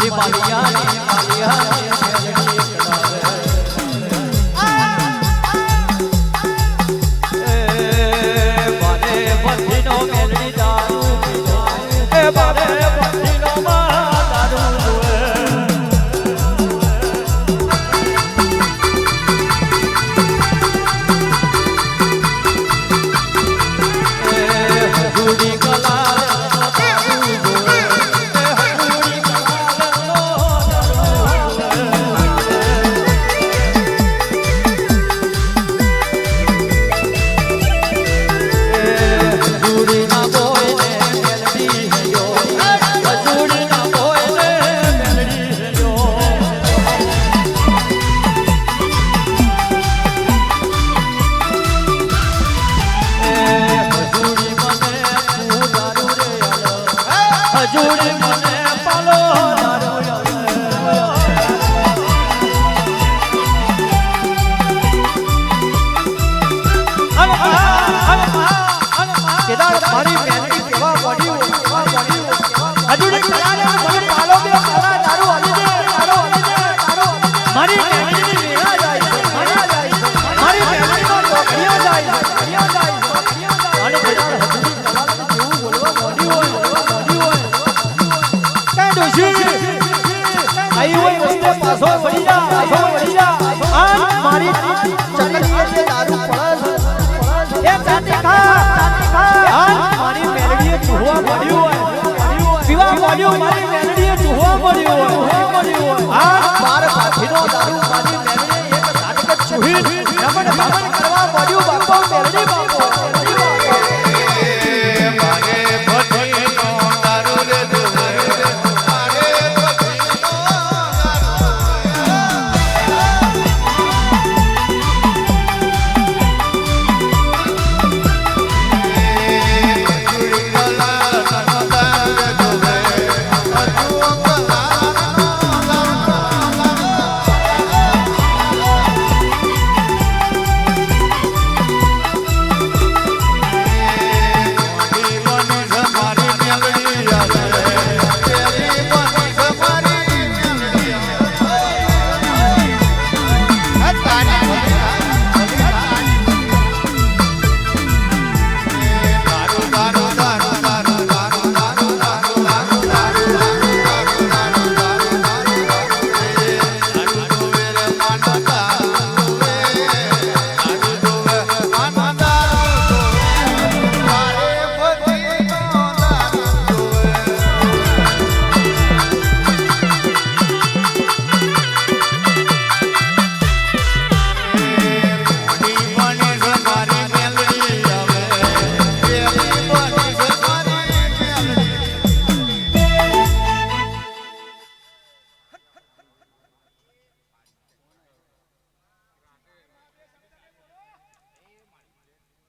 আমার বাড়িয়া હજુડી મને પાલો કેદાર મારી આઈ હોય વસ્તે પાછો વળી જા પાછો વળી જા આ મારી ચકલીએ જે દારૂ પડે છે. એ ચાટી ખા ચાટી ખા આ મારી મેલડીએ ચૂહવા પડ્યું હોય. પીવા પડ્યું મારી મેલડીએ ચૂહવા પડ્યું હોય. આ બાર કાઠીનો દારૂ મારી